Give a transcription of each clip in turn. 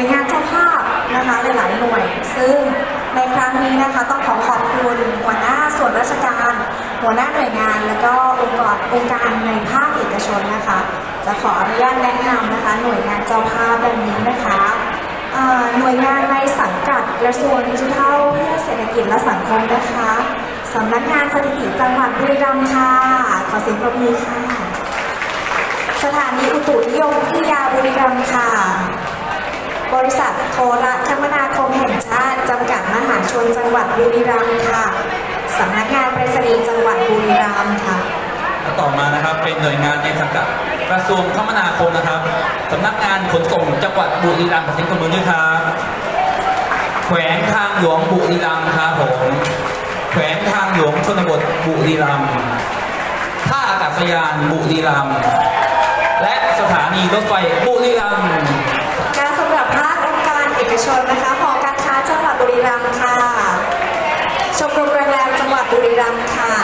วยงานเจ้าภาพนะคะหลายๆหน่วย ซึ่งในครั้งนี้นะคะต้องขอขอบคุณหัวหน้าส่วนราชการ หัวหน้าหน่วยงาน แล้วก็องค์กรองค์การในภาคเอกชนนะคะ จะขออนุญาตแนะนำนะคะ หน่วยงานเจ้าภาพดังนี้นะคะหน่วยงานในสังกัดกระทรวงดิจิทัลเพื่อเศรษฐกิจและสังคมนะคะสำนักงานสถิติจังหวัดบุรีรัมย์ค่ะ ขอเสียงปรบมือค่ะ สถานีอุตุนิยมวิทยาบุรีรัมย์ค่ะ บริษัทโทรคมนาคมแห่งชาติจำกัดมหาชนจังหวัดบุรีรัมย์ค่ะสำนักงานไปรษณีย์จังหวัดบุรีรัมย์ค่ะ และต่อมานะครับเป็นหน่วยงานในสังกัดกระทรวงคมนาคมนะครับสำนักงานขนส่งจังหวัดบุรีรัมย์ขอเสียงปรบมือด้วยครับ แขวงทางหลวงบุรีรัมย์ครับผมแขวงทางหลวงชนบทบุรีรัมย์ท่าอากาศยานบุรีรัมย์และสถานีรถไฟบุรีรัมย์ เอกชนนะคะหอการค้าจังหวัดบุรีรัมย์ค่ะ ชมรมโรงแรมจังหวัดบุรีรัมย์ค่ะ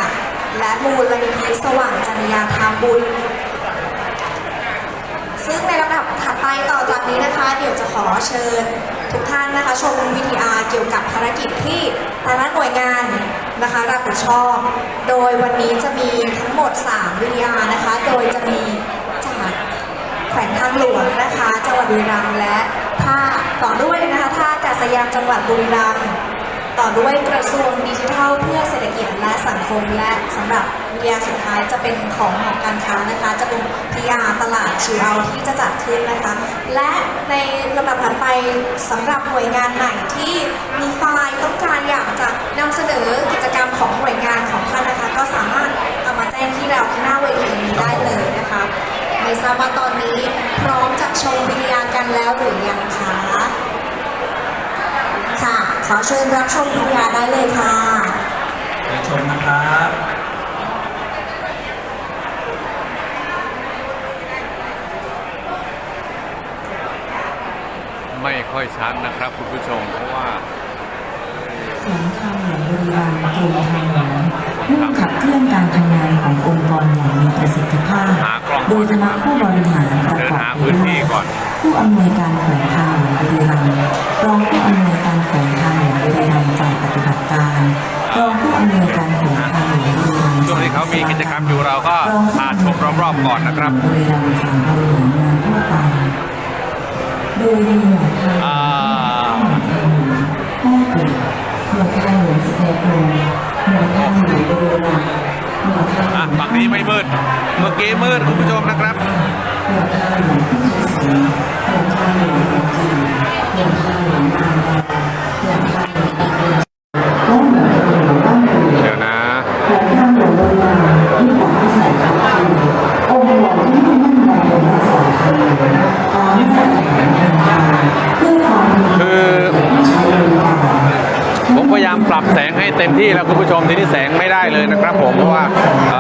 และมูลนิธิสว่างจัญญาธรรมบุรีซึ่งในลำดับถัดไปต่อจากนี้นะคะ เดี๋ยวจะขอเชิญทุกท่านนะคะ ชมวิทยาเกี่ยวกับภารกิจที่แต่ละหน่วยงานนะคะรับผิดชอบ โดยวันนี้จะมีทั้งหมด 3 วิทยานะคะ โดยจะมีจากแขวงทางหลวงนะคะ จังหวัดบุรีรัมย์และ ท่าต่อด้วยนะคะท่าอากาศยานจังหวัดบุรีรัมย์ต่อด้วยกระทรวงดิจิทัล เพื่อเศรษฐกิจและสังคม และสำหรับวิทยาสุดท้ายจะเป็นของหอการค้านะคะ จะเป็นพีอาตลาดชิวเอาที่จะจัดขึ้นนะคะ และในลำดับถัดไปสำหรับหน่วยงานไหนที่มีไฟล์ต้องการอยากจะนำเสนอกิจกรรมของหน่วยงานของท่านนะคะ ก็สามารถเอามาแจ้งที่เราที่หน้าเวทีนี้ได้เลยนะคะไม่ทราบว่าตอนนี้พร้อมจะชมวิทยากันแล้วหรือยังคะ ค่ะ ขอ เชิญรับชมวิทยาได้เลยค่ะเชิญชมนะครับไม่ค่อยชัดนะครับคุณผู้ชมเพราะว่าแขวงทางหลวงบุรีรัมย์กรมทางหลวงมุ่งขับเคลื่อนการทำงานขององค์กรอย่างมีประสิทธิภาพหากล้องโดยคณะผู้บริหารประกอบเดินหาไปพื้นด้วที่ยก่อนผู้อำนวยการแขวงทาง ลวอะฝั่งนี้ไม่มืด เมื่อกี้มืดคุณผู้ชมนะครับ แล้วคุณผู้ชมที่นี้แสงไม่ได้เลยนะครับ ผมเพราะว่าเ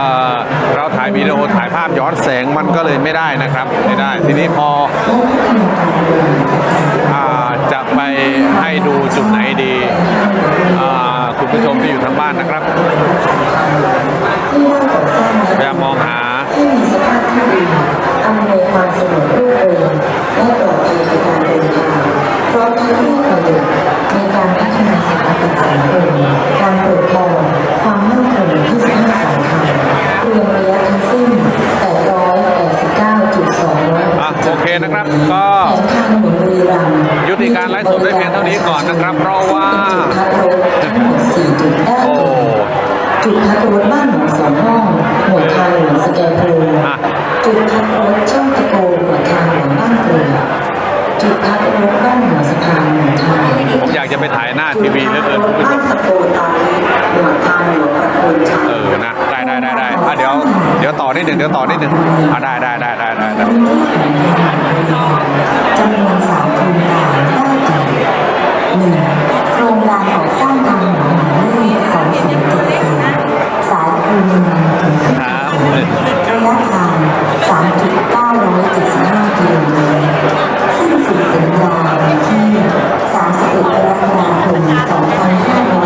เราถ่ายวิดีโอถ่ายภาพย้อนแสงมันก็เลยไม่ได้นะครับไม่ได้ทีนี้พออจะไปให้ดูจุดไหนดีคุณผู้ชมที่อยู่ทางบ้านนะครับพยายามมองหาที่มีสภาพที่ดีอำนวยความสะดวก นะครับ ก็แผนทางหลวงบุรีรัมย์ยุติการไลฟ์สดด้วยเพียงเท่านี้ก่อนนะครับ เพราะว่าจุดพักรถทั้งหมด4จุดด้านโอ้ในจุดพักรถบ้านหนองสองห้องหมวดทางหลวงสแกโพรงอะจุดพักรถช่องตะโกหมวดทางหลวงบ้านเกลือจุดพักรถบ้านหัวสะพานหมวดทางผมอยากจะไปถ่ายหน้าทีวีเหลือเกินคุณผู้ชบ้านมตะโกตาลีหมวดทางหลวงประโคนชัยเออนะได้ได้ได้ได้อะเดี๋ยว เดี๋ยวต่อนิดหนึ่งเดี๋ยวต่อนิดหนึ่งอะได้ได้ได้ได้ได้ได้จำนวนสามโครงการได้แก่หนึ่งโครงการก่อสร้างทางหลวงหมายเลขสองศูนย์เจ็ดสี่สายคูเมืองถึงพุทธครับระยะทางสามจุดเก้าร้อยเจ็ดสิบห้ากิโลเมตรสิ้นสุดสัญญาวันที่สามสิบเอ็ดกรกฎาคมสองพันห้าร้อย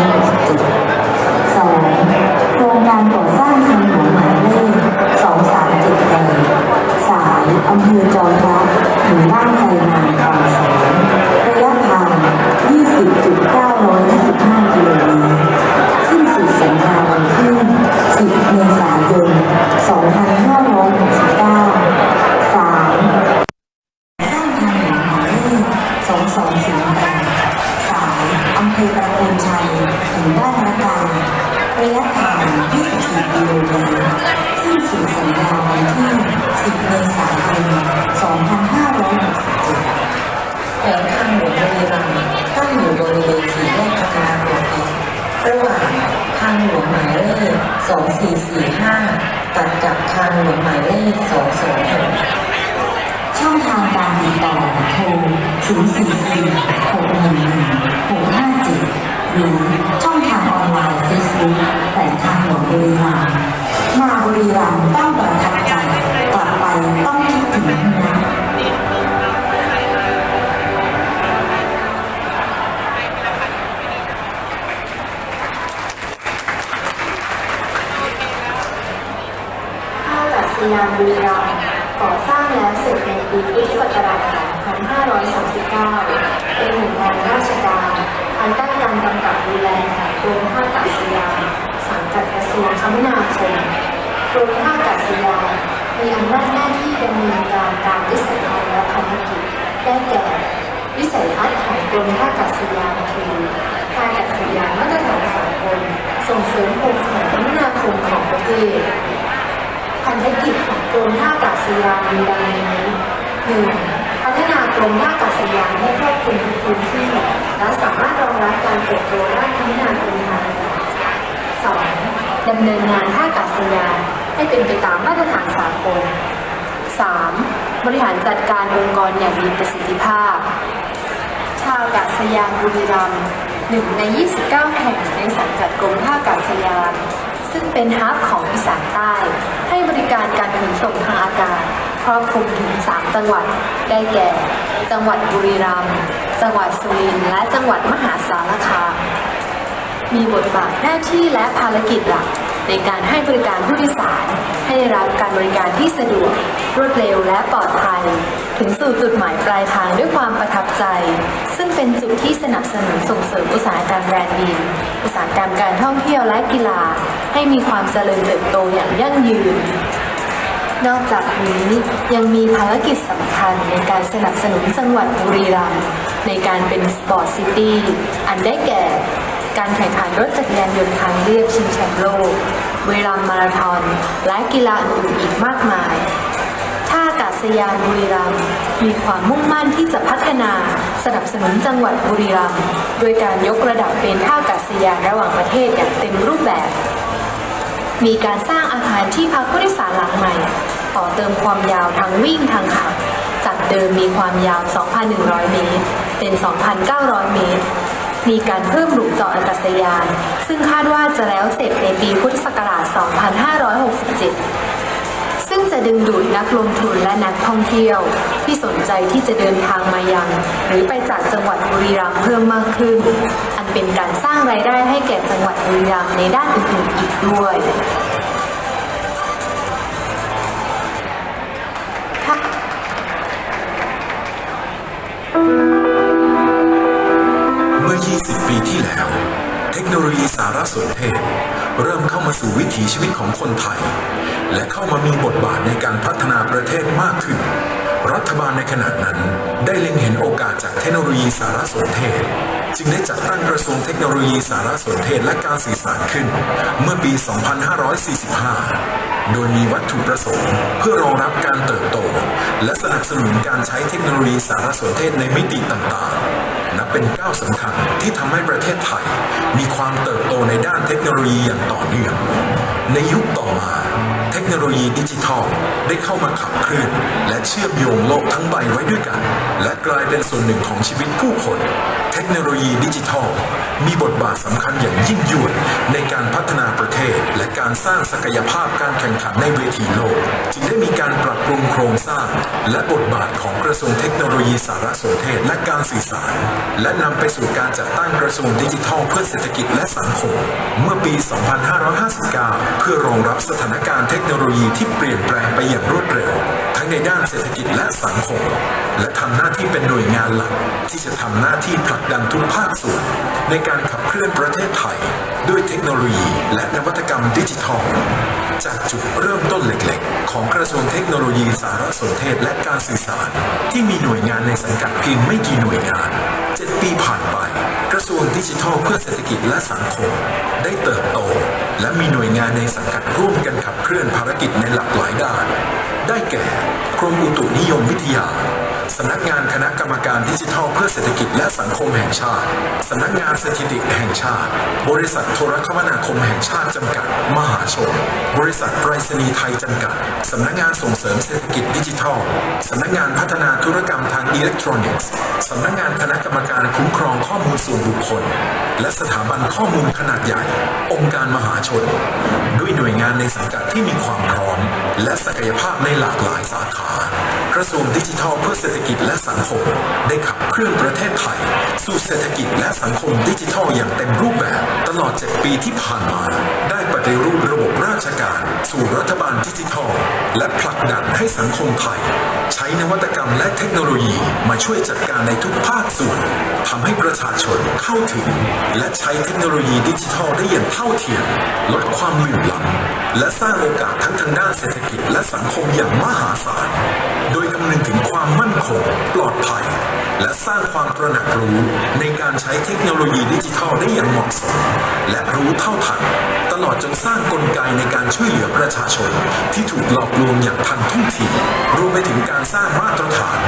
อประโคนชัยถึงบ้านนาการระยะทาง 24 กิโลเมตรซึ่งสียสัญญาวันที่ 10 เมษายน 2567แขวงทางหลวงบุรีรัมย์ตั้งอยู่บริเวณสี่แยกพัฒนาบวกอีกระหว่างทางหลวงหมายเลข 2445 ตัดกับทางหลวงหมายเลข 226ช่องทางการติดต่อโทร 044 611 657หกหนึ่งหนึ่งหกห้าเจ็ดหรือช่องทางออนไลน์ Facebook แต่ทางหลวงบุรีรัมย์มาบุรีรัมย์ต้องประทับใจกลับไปต้องคิดถึงนะท่าอากาศยานบุรีรัมย์ก่อสร้างแล้วเสร็จในปีพุทธศักราช 2539 เป็นหน่วยงานราชการภายใต้การกำกับดูแลของกรมท่าอากาศยานสังกัดกระทรวงคมนาคมกรมท่าอากาศยานมีอำนาจหน้าที่ดำเนินการตามวิสัยทัศน์และภารกิจได้แก่วิสัยทัศน์ของกรมท่าอากาศยานคือท่าอากาศยานมาตรฐานสากลส่งเสริมโครงข่ายคมนาคมของประเทศพันธกิจของกรมท่าอากาศยานมีดังนี้หนึ่ง พัฒนารมท่าอากาศยานให้ครอบคลุมทุกพื้นที่ และสามารถรองรับการเติบโตด้านคมนาคมทางอากาศสองดำเนินงานท่าอากาศยานให้เป็นไปตามมาตรฐานสากลสามบริหารจัดการองค์กรอย่างมีประสิทธิภาพท่าอากาศยานบุรีรัมย์หนึ่งใน 29 แห่งในสังกัดกรมท่าอากาศยาน ซึ่งเป็นฮับของอีสานใต้ ให้บริการการขนส่งทางอากาศ ครอบคลุมถึง 3 จังหวัด ได้แก่ จังหวัดบุรีรัมย์ จังหวัดสุรินทร์ และจังหวัดมหาสารคาม มีบทบาทหน้าที่และภารกิจหลัก ในการให้บริการผู้โดยสาร ให้ได้รับการบริการที่สะดวก รวดเร็วและปลอดภัย ถึงสู่จุดหมายปลายทางด้วยความประทับใจ ซึ่งเป็นจุดที่สนับสนุนส่งเสริมอุตสาหกรรมแบรนด์ดิน อุตสาหกรรมการท่องเที่ยวและกีฬา ให้มีความเจริญเติบโตอย่างยั่งยืน นอกจากนี้ยังมีภารกิจสำคัญในการสนับสนุนจังหวัดบุรีรัมย์ในการเป็นสปอร์ตซิตี้อันได้แก่ การแข่งขันรถจักรยานยนต์ทางเรียบชิงแชมป์โลกเวลามาราธอนและกีฬาอื่นอีกมากมาย ท่าอากาศยานบุรีรัมย์มีความมุ่งมั่นที่จะพัฒนาสนับสนุนจังหวัดบุรีรัมย์โดยการยกระดับเป็นท่าอากาศยานระหว่างประเทศอย่างเต็มรูปแบบ มีการสร้างอาคารที่พักผู้โดยสารหลังใหม่ ต่อเติมความยาวทางวิ่งทางขับจากเดิมมีความยาว 2,100 เมตร เป็น 2,900 เมตร มีการเพิ่มหลุมจอดอากาศยาน ซึ่งคาดว่าจะแล้วเสร็จในปีพุทธศักราช 2567 ซึ่งจะดึงดูดนักลงทุนและนักท่องเที่ยว ที่สนใจที่จะเดินทางมายัง หรือไปจากจังหวัดบุรีรัมย์เพิ่มมากขึ้น อันเป็นการสร้างรายได้ให้แก่จังหวัดบุรีรัมย์ในด้านอื่นๆอีกด้วย เมื่อ 20 ปีที่แล้ว เทคโนโลยีสารสนเทศ เริ่มเข้ามาสู่วิถีชีวิตของคนไทย และเข้ามามีบทบาทในการพัฒนาประเทศมากขึ้น รัฐบาลในขณะนั้นได้เล็งเห็นโอกาสจากเทคโนโลยีสารสนเทศ จึงได้จัดตั้งกระทรวงเทคโนโลยีสารสนเทศและการสื่อสารขึ้น เมื่อปี 2545 โดยมีวัตถุประสงค์เพื่อรองรับการเติบโต และสนับสนุนการใช้เทคโนโลยีสารสนเทศในมิติต่างๆ เป็นก้าวสำคัญที่ทำให้ประเทศไทย มีความเติบโตในด้านเทคโนโลยีอย่างต่อเนื่องในยุคต่อมา เทคโนโลยีดิจิทัลได้เข้ามาขับเคลื่อนและเชื่อมโยงโลกทั้งใบไว้ด้วยกัน และกลายเป็นส่วนหนึ่งของชีวิตผู้คน เทคโนโลยีดิจิทัล มีบทบาทสำคัญอย่างยิ่งยวดในการพัฒนาประเทศ และการสร้างศักยภาพการแข่งขันในเวทีโลก จึงได้มีการปรับปรุงโครงสร้าง และบทบาทของกระทรวงเทคโนโลยีสารสนเทศและการสื่อสาร และนำไปสู่การจัดตั้งกระทรวงดิจิทัลเพื่อเศรษฐกิจและสังคม เมื่อปี 2559 เพื่อรองรับสถานการณ์เทคโนโลยีที่เปลี่ยนแปลงไปอย่างรวดเร็ว ทั้งในด้านเศรษฐกิจและสังคม และทำหน้าที่เป็นหน่วยงานหลักที่จะทำหน้าที่ผลักดันทุกภาคส่วน ในการขับเคลื่อนประเทศไทย ด้วยเทคโนโลยีและนวัตกรรมดิจิทัล จากจุดเริ่มต้นเล็กๆ ของกระทรวงเทคโนโลยีสารสนเทศและการสื่อสาร ที่มีหน่วยงานในสังกัดเพียงไม่กี่หน่วยงาน 7 ปีผ่านไป กระทรวงระทรวงดิจิทัลเพื่อเศรษฐกิจและสังคม ได้เติบโต และมีหน่วยงานในสังกัดร่วมกันขับเคลื่อนภารกิจในหลากหลายด้าน ได้แก่กรมอุตุนิยมวิทยา สำนักงานคณะกรรมการดิจิทัลเพื่อเศรษฐกิจและสังคมแห่งชาติ สำนักงานสถิติแห่งชาติ บริษัทโทรคมนาคมแห่งชาติจำกัด มหาชน บริษัทไปรษณีย์ไทยจำกัด สำนักงานส่งเสริมเศรษฐกิจดิจิทัล สำนักงานพัฒนาธุรกรรมทางอิเล็กทรอนิกส์ สำนักงานคณะกรรมการคุ้มครองข้อมูลส่วนบุคคล และสถาบันข้อมูลขนาดใหญ่ องค์การมหาชน ด้วยหน่วยงานในสังกัดที่มีความพร้อม และศักยภาพในหลากหลายสาขา ระทรวงดิจิทัลเพื่อเศรษฐกิจและสังคม ได้ขับเคลื่อนประเทศไทย สู่เศรษฐกิจและสังคมดิจิทัลอย่างเต็มรูปแบบ ตลอด 7 ปีที่ผ่านมา ได้ปฏิรูประบบราชการ สู่รัฐบาลดิจิทัล และผลักดันให้สังคมไทย ใช้นวัตกรรมและเทคโนโลยีมาช่วยจัดการในทุกภาคส่วนทำให้ประชาชนเข้าถึง และใช้เทคโนโลยีดิจิทัลได้อย่างเท่าเทียมลดความเหลื่อมล้ำและสร้างโอกาสทั้งทางด้านเศรษฐกิจและสังคมอย่างมหาศาล โดยคำนึงถึงความมั่นคง ปลอดภัย และสร้างความตระหนักรู้ในการใช้เทคโนโลยีดิจิทัลได้อย่างเหมาะสม และรู้เท่าทัน ตลอดจนสร้างกลไกในการช่วยเหลือประชาชน ที่ถูกหลอกลวงอย่างทันท่วงทีรวมไปถึงการสร้างมาตรฐาน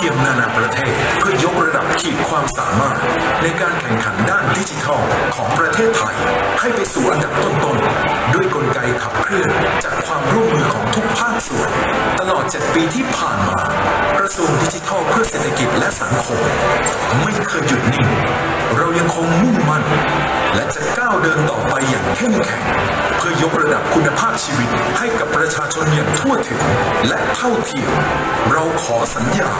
ที่ทัดเทียมนานาประเทศ เพื่อยกระดับขีดความสามารถ ในการแข่งขันด้านดิจิทัลของประเทศไทย ให้ไปสู่อันดับต้นๆ ด้วยกลไกขับเคลื่อนจากความร่วมมือของทุกภาคส่วน ตลอด 7 ปีที่ผ่านมากระทรวงดิจิทัลเพื่อเศรษฐกิจและสังคม ไม่เคยหยุดนิ่ง เรายังคงมุ่งมั่น และจะก้าวเดินต่อไปอย่างเข้มแข็ง เพื่อยกระดับคุณภาพชีวิตให้กับประชาชนอย่างทั่วถึง และเท่าเทียม เราขอสัญญา